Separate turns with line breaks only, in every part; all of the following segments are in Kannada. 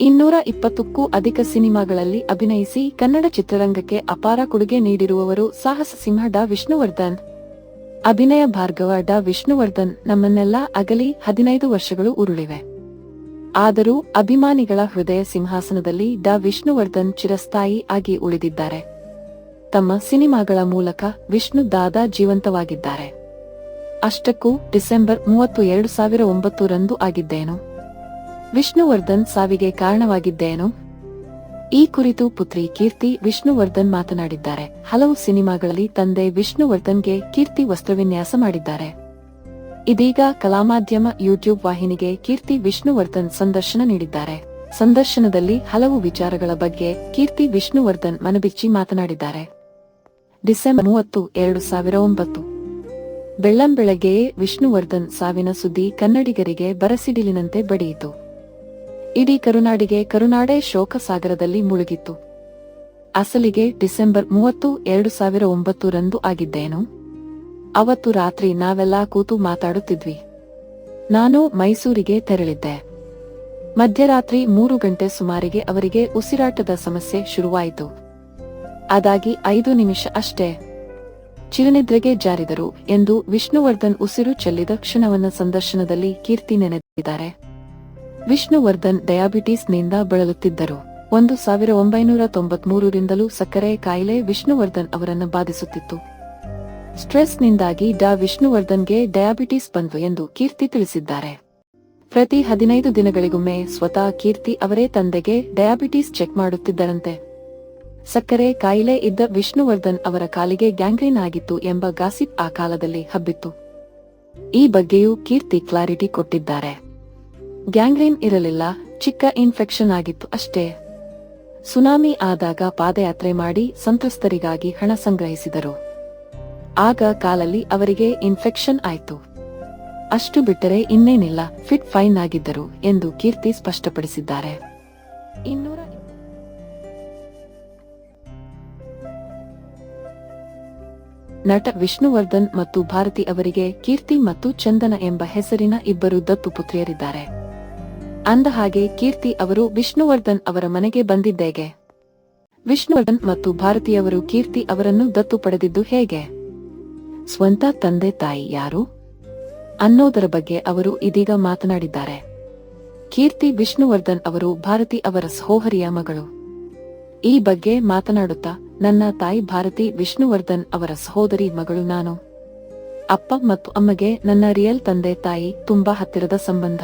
ಇನ್ನೂರ ಇಪ್ಪತ್ತಕ್ಕೂ ಅಧಿಕ ಸಿನಿಮಾಗಳಲ್ಲಿ ಅಭಿನಯಿಸಿ ಕನ್ನಡ ಚಿತ್ರರಂಗಕ್ಕೆ ಅಪಾರ ಕೊಡುಗೆ ನೀಡಿರುವವರು ಸಾಹಸ ಸಿಂಹ ಡಾ ವಿಷ್ಣುವರ್ಧನ್. ಅಭಿನಯ ಭಾರ್ಗವ ಡಾ ವಿಷ್ಣುವರ್ಧನ್ ನಮ್ಮನ್ನೆಲ್ಲ ಅಗಲಿ ಹದಿನೈದು ವರ್ಷಗಳು ಉರುಳಿವೆ. ಆದರೂ ಅಭಿಮಾನಿಗಳ ಹೃದಯ ಸಿಂಹಾಸನದಲ್ಲಿ ಡಾ ವಿಷ್ಣುವರ್ಧನ್ ಚಿರಸ್ಥಾಯಿ ಆಗಿ ಉಳಿದಿದ್ದಾರೆ. ತಮ್ಮ ಸಿನಿಮಾಗಳ ಮೂಲಕ ವಿಷ್ಣು ದಾದಾ ಜೀವಂತವಾಗಿದ್ದಾರೆ. ಅಷ್ಟಕ್ಕೂ ಡಿಸೆಂಬರ್ ಮೂವತ್ತು ಎರಡು ಸಾವಿರ ಒಂಬತ್ತು ರಂದು ಆಗಿದ್ದೇನು. ವಿಷ್ಣುವರ್ಧನ್ ಸಾವಿಗೆ ಕಾರಣವಾಗಿದ್ದೇನು? ಈ ಕುರಿತು ಪುತ್ರಿ ಕೀರ್ತಿ ವಿಷ್ಣುವರ್ಧನ್ ಮಾತನಾಡಿದ್ದಾರೆ. ಹಲವು ಸಿನಿಮಾಗಳಲ್ಲಿ ತಂದೆ ವಿಷ್ಣುವರ್ಧನ್ಗೆ ಕೀರ್ತಿ ವಸ್ತ್ರವಿನ್ಯಾಸ ಮಾಡಿದ್ದಾರೆ. ಇದೀಗ ಕಲಾಮಾಧ್ಯಮ ಯೂಟ್ಯೂಬ್ ವಾಹಿನಿಗೆ ಕೀರ್ತಿ ವಿಷ್ಣುವರ್ಧನ್ ಸಂದರ್ಶನ ನೀಡಿದ್ದಾರೆ. ಸಂದರ್ಶನದಲ್ಲಿ ಹಲವು ವಿಚಾರಗಳ ಬಗ್ಗೆ ಕೀರ್ತಿ ವಿಷ್ಣುವರ್ಧನ್ ಮನಬಿಚ್ಚಿ ಮಾತನಾಡಿದ್ದಾರೆ. ಡಿಸೆಂಬರ್ ಮೂವತ್ತು, ಎರಡು ಸಾವಿರ ಒಂಬತ್ತು. ಬೆಳ್ಳಂಬೆಳಗ್ಗೆಯೇ ವಿಷ್ಣುವರ್ಧನ್ ಸಾವಿನ ಸುದ್ದಿ ಕನ್ನಡಿಗರಿಗೆ ಬರಸಿಡಿಲಿನಂತೆ ಬಡಿಯಿತು. ಇಡೀ ಕರುನಾಡಿಗೆ ಕರುನಾಡೆ ಶೋಕ ಸಾಗರದಲ್ಲಿ ಮುಳುಗಿತ್ತು. ಅಸಲಿಗೆ ಡಿಸೆಂಬರ್ ಮೂವತ್ತು, ಎರಡು ಸಾವಿರ ಒಂಬತ್ತು ರಂದು ಆಗಿದ್ದೇನು? ಅವತ್ತು ರಾತ್ರಿ ನಾವೆಲ್ಲ ಕೂತು ಮಾತಾಡುತ್ತಿದ್ವಿ. ನಾನು ಮೈಸೂರಿಗೆ ತೆರಳಿದ್ದೆ. ಮಧ್ಯರಾತ್ರಿ ಮೂರು ಗಂಟೆ ಸುಮಾರಿಗೆ ಅವರಿಗೆ ಉಸಿರಾಟದ ಸಮಸ್ಯೆ ಶುರುವಾಯಿತು. ಅದಾಗಿ ಐದು ನಿಮಿಷ ಅಷ್ಟೇ. ಚಿರನಿದ್ರೆಗೆ ಜಾರಿದರು ಎಂದು ವಿಷ್ಣುವರ್ಧನ್ ಉಸಿರು ಚೆಲ್ಲಿದ ಕ್ಷಣವನ್ನ ಸಂದರ್ಶನದಲ್ಲಿ ಕೀರ್ತಿ ನೆನೆದಿದ್ದಾರೆ. ವಿಷ್ಣುವರ್ಧನ್ ಡಯಾಬಿಟಿಸ್ನಿಂದ ಬಳಲುತ್ತಿದ್ದರು. ಒಂದು ಸಾವಿರ ಒಂಬೈನೂರ ತೊಂಬತ್ಮೂರರಿಂದಲೂ ಸಕ್ಕರೆ ಕಾಯಿಲೆ ವಿಷ್ಣುವರ್ಧನ್ ಅವರನ್ನು ಬಾಧಿಸುತ್ತಿತ್ತು. ಸ್ಟ್ರೆಸ್ನಿಂದಾಗಿ ಡಾ ವಿಷ್ಣುವರ್ಧನ್ಗೆ ಡಯಾಬಿಟಿಸ್ ಬಂತು ಎಂದು ಕೀರ್ತಿ ತಿಳಿಸಿದ್ದಾರೆ. ಪ್ರತಿ ಹದಿನೈದು ದಿನಗಳಿಗೊಮ್ಮೆ ಸ್ವತಃ ಕೀರ್ತಿ ಅವರೇ ತಂದೆಗೆ ಡಯಾಬಿಟಿಸ್ ಚೆಕ್ ಮಾಡುತ್ತಿದ್ದರಂತೆ. ಸಕ್ಕರೆ ಕಾಯಿಲೆ ಇದ್ದ ವಿಷ್ಣುವರ್ಧನ್ ಅವರ ಕಾಲಿಗೆ ಗ್ಯಾಂಗ್ರೀನ್ ಆಗಿತ್ತು ಎಂಬ ಗಾಸಿಪ್ ಆ ಕಾಲದಲ್ಲಿ ಹಬ್ಬಿತ್ತು. ಈ ಬಗ್ಗೆಯೂ ಕೀರ್ತಿ ಕ್ಲಾರಿಟಿ ಕೊಟ್ಟಿದ್ದಾರೆ. ಗ್ಯಾಂಗ್ರೀನ್ ಇರಲಿಲ್ಲ, ಚಿಕ್ಕ ಇನ್ಫೆಕ್ಷನ್ ಆಗಿತ್ತು ಅಷ್ಟೇ. ಸುನಾಮಿ ಆದಾಗ ಪಾದಯಾತ್ರೆ ಮಾಡಿ ಸಂತ್ರಸ್ತರಿಗಾಗಿ ಹಣ ಸಂಗ್ರಹಿಸಿದರು. ಆಗ ಕಾಲಲ್ಲಿ ಅವರಿಗೆ ಇನ್ಫೆಕ್ಷನ್ ಆಯಿತು. ಅಷ್ಟು ಬಿಟ್ಟರೆ ಇನ್ನೇನಿಲ್ಲ, ಫಿಟ್ ಫೈನ್ ಆಗಿದ್ದರು ಎಂದು ಕೀರ್ತಿ ಸ್ಪಷ್ಟಪಡಿಸಿದ್ದಾರೆ. ನಟ ವಿಷ್ಣುವರ್ಧನ್ ಮತ್ತು ಭಾರತಿ ಅವರಿಗೆ ಕೀರ್ತಿ ಮತ್ತು ಚಂದನ ಎಂಬ ಹೆಸರಿನ ಇಬ್ಬರು ದತ್ತು ಪುತ್ರಿಯರಿದ್ದಾರೆ. ಅಂದ ಹಾಗೆ ಕೀರ್ತಿ ಅವರು ವಿಷ್ಣುವರ್ಧನ್ ಅವರ ಮನೆಗೆ ಬಂದಿದ್ದೇಗೆ. ವಿಷ್ಣುವರ್ಧನ್ ಮತ್ತು ಭಾರತಿಯವರು ಕೀರ್ತಿ ಅವರನ್ನು ದತ್ತು ಪಡೆದಿದ್ದು ಹೇಗೆ? ಸ್ವಂತ ತಂದೆ ತಾಯಿ ಯಾರು? ಅನ್ನೋದರ ಬಗ್ಗೆ ಅವರು ಇದೀಗ ಮಾತನಾಡಿದ್ದಾರೆ. ಕೀರ್ತಿ ವಿಷ್ಣುವರ್ಧನ್ ಅವರು ಭಾರತಿ ಅವರ ಸಹೋಹರಿಯ ಮಗಳು. ಈ ಬಗ್ಗೆ ಮಾತನಾಡುತ್ತಾ, ನನ್ನ ತಾಯಿ ಭಾರತಿ ವಿಷ್ಣುವರ್ಧನ್ ಅವರ ಸಹೋದರಿ ಮಗಳು ನಾನು. ಅಪ್ಪ ಮತ್ತು ಅಮ್ಮಗೆ ನನ್ನ ರಿಯಲ್ ತಂದೆ ತಾಯಿ, ತುಂಬಾ ಹತ್ತಿರದ ಸಂಬಂಧ.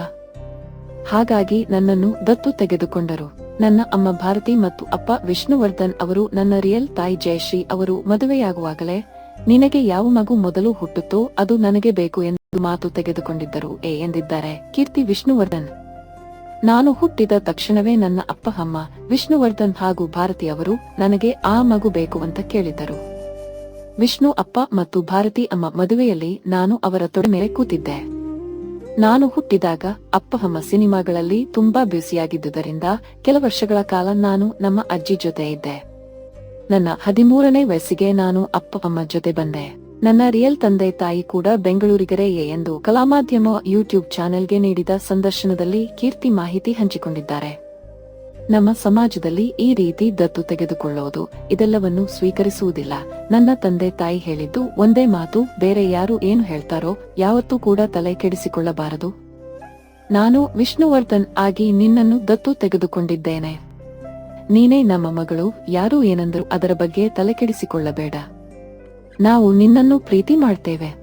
ಹಾಗಾಗಿ ನನ್ನನ್ನು ದತ್ತು ತೆಗೆದುಕೊಂಡರು. ನನ್ನ ಅಮ್ಮ ಭಾರತಿ ಮತ್ತು ಅಪ್ಪ ವಿಷ್ಣುವರ್ಧನ್ ಅವರು ನನ್ನ ರಿಯಲ್ ತಾಯಿ ಜಯಶ್ರೀ ಅವರು ಮದುವೆಯಾಗುವಾಗಲೇ, ನಿನಗೆ ಯಾವ ಮಗು ಮೊದಲು ಹುಟ್ಟುತ್ತೋ ಅದು ನನಗೆ ಬೇಕು ಎಂದು ಮಾತು ತೆಗೆದುಕೊಂಡಿದ್ದರು ಏ ಎಂದಿದ್ದಾರೆ. ಕೀರ್ತಿ ವಿಷ್ಣುವರ್ಧನ್. ನಾನು ಹುಟ್ಟಿದ ತಕ್ಷಣವೇ ನನ್ನ ಅಪ್ಪ, ಅಮ್ಮ, ವಿಷ್ಣುವರ್ಧನ್ ಹಾಗೂ ಭಾರತಿ ಅವರು ನನಗೆ ಆ ಮಗು ಬೇಕು ಅಂತ ಕೇಳಿದ್ದರು. ವಿಷ್ಣು ಅಪ್ಪ ಮತ್ತು ಭಾರತಿ ಅಮ್ಮ ಮದುವೆಯಲ್ಲಿ ನಾನು ಅವರ ತೊಡೆ ಮೇಲೆ ಕೂತಿದ್ದೆ. ನಾನು ಹುಟ್ಟಿದಾಗ ಅಪ್ಪ ಅಮ್ಮ ಸಿನಿಮಾಗಳಲ್ಲಿ ತುಂಬಾ ಬ್ಯುಸಿಯಾಗಿದ್ದುದರಿಂದ ಕೆಲ ವರ್ಷಗಳ ಕಾಲ ನಾನು ನಮ್ಮ ಅಜ್ಜಿ ಜೊತೆ ಇದ್ದೆ. ನನ್ನ ಹದಿಮೂರನೇ ವಯಸ್ಸಿಗೆ ನಾನು ಅಪ್ಪ ಅಮ್ಮ ಜೊತೆ ಬಂದೆ. ನನ್ನ ರಿಯಲ್ ತಂದೆ ತಾಯಿ ಕೂಡ ಬೆಂಗಳೂರಿಗರೇ ಎಂದು ಕಲಾಮಾಧ್ಯಮ ಯೂಟ್ಯೂಬ್ ಚಾನೆಲ್ಗೆ ನೀಡಿದ ಸಂದರ್ಶನದಲ್ಲಿ ಕೀರ್ತಿ ಮಾಹಿತಿ ಹಂಚಿಕೊಂಡಿದ್ದಾರೆ. ನಮ್ಮ ಸಮಾಜದಲ್ಲಿ ಈ ರೀತಿ ದತ್ತು ತೆಗೆದುಕೊಳ್ಳೋದು ಇದೆಲ್ಲವನ್ನು ಸ್ವೀಕರಿಸುವುದಿಲ್ಲ. ನನ್ನ ತಂದೆ ತಾಯಿ ಹೇಳಿದ್ದು ಒಂದೇ ಮಾತು, ಬೇರೆ ಯಾರು ಏನು ಹೇಳ್ತಾರೋ ಯಾವತ್ತೂ ಕೂಡ ತಲೆ ಕೆಡಿಸಿಕೊಳ್ಳಬಾರದು. ನಾನು ವಿಷ್ಣುವರ್ಧನ್ ಆಗಿ ನಿನ್ನನ್ನು ದತ್ತು ತೆಗೆದುಕೊಂಡಿದ್ದೇನೆ. ನೀನೇ ನಮ್ಮ ಮಗಳು, ಯಾರು ಏನಂದ್ರು ಅದರ ಬಗ್ಗೆ ತಲೆ ಕೆಡಿಸಿಕೊಳ್ಳಬೇಡ. ನಾವು ನಿನ್ನನ್ನು ಪ್ರೀತಿ ಮಾಡ್ತೇವೆ.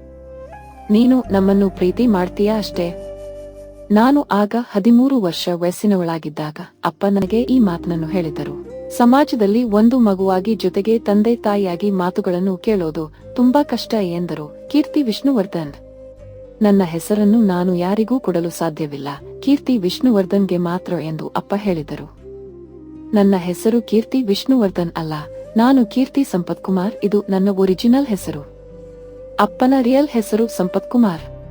ನೀನು ನಮ್ಮನ್ನು ಪ್ರೀತಿ ಮಾಡ್ತೀಯಾ ಅಷ್ಟೇ? ನಾನು ಆಗ ಹದಿಮೂರು ವರ್ಷ ವಯಸ್ಸಿನವಳಾಗಿದ್ದಾಗ ಅಪ್ಪ ನನಗೆ ಈ ಮಾತನ್ನು ಹೇಳಿದರು. ಸಮಾಜದಲ್ಲಿ ಒಂದು ಮಗುವಾಗಿ ಜೊತೆಗೆ ತಂದೆ ತಾಯಿಯಾಗಿ ಮಾತುಗಳನ್ನು ಕೇಳೋದು ತುಂಬಾ ಕಷ್ಟ ಎಂದರು. ಕೀರ್ತಿ ವಿಷ್ಣುವರ್ಧನ್. ನನ್ನ ಹೆಸರನ್ನು ನಾನು ಯಾರಿಗೂ ಕೊಡಲು ಸಾಧ್ಯವಿಲ್ಲ. ಕೀರ್ತಿ ವಿಷ್ಣುವರ್ಧನ್ಗೆ ಮಾತ್ರ ಎಂದು ಅಪ್ಪ ಹೇಳಿದರು. ನನ್ನ ಹೆಸರು ಕೀರ್ತಿ ವಿಷ್ಣುವರ್ಧನ್ ಅಲ್ಲ. ನಾನು ಕೀರ್ತಿ ಸಂಪತ್ ಕುಮಾರ್ ಇದು ನನ್ನ ಒರಿಜಿನಲ್ ಹೆಸರು. ಅಪ್ಪನ ರಿಯಲ್ ಹೆಸರು ಸಂಪತ್ ಕುಮಾರ್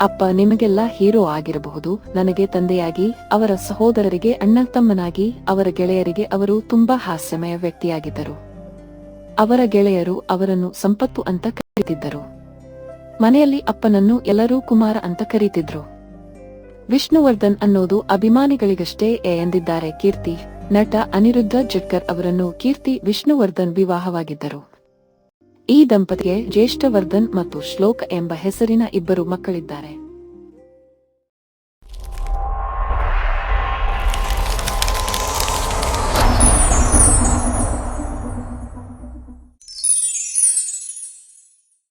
ಅಪ್ಪ ನಿಮಗೆಲ್ಲ ಹೀರೋ ಆಗಿರಬಹುದು. ನನಗೆ ತಂದೆಯಾಗಿ, ಅವರ ಸಹೋದರರಿಗೆ ಅಣ್ಣ ತಮ್ಮನಾಗಿ ಅವರ ಗೆಳೆಯರಿಗೆ ಅವರು ತುಂಬಾ ಹಾಸ್ಯಮಯ ವ್ಯಕ್ತಿಯಾಗಿದ್ದರು. ಅವರ ಗೆಳೆಯರು ಅವರನ್ನು ಸಂಪತ್ತು ಅಂತ ಕರೀತಿದ್ದರು ಮನೆಯಲ್ಲಿ ಅಪ್ಪನನ್ನು ಎಲ್ಲರೂ ಕುಮಾರ ಅಂತ ಕರೀತಿದ್ರು. ವಿಷ್ಣುವರ್ಧನ್ ಅನ್ನೋದು ಅಭಿಮಾನಿಗಳಿಗಷ್ಟೇ ಎಂದಿದ್ದಾರೆ ಕೀರ್ತಿ. ನಟ ಅನಿರುದ್ಧ ಜಡ್ಕರ್ ಅವರನ್ನು ಕೀರ್ತಿ ವಿಷ್ಣುವರ್ಧನ್ ವಿವಾಹವಾಗಿದ್ದರು. ಈ ದಂಪತಿಗೆ ಜ್ಯೇಷ್ಠವರ್ಧನ್ ಮತ್ತು ಶ್ಲೋಕ ಎಂಬ ಹೆಸರಿನ ಇಬ್ಬರು ಮಕ್ಕಳಿದ್ದಾರೆ.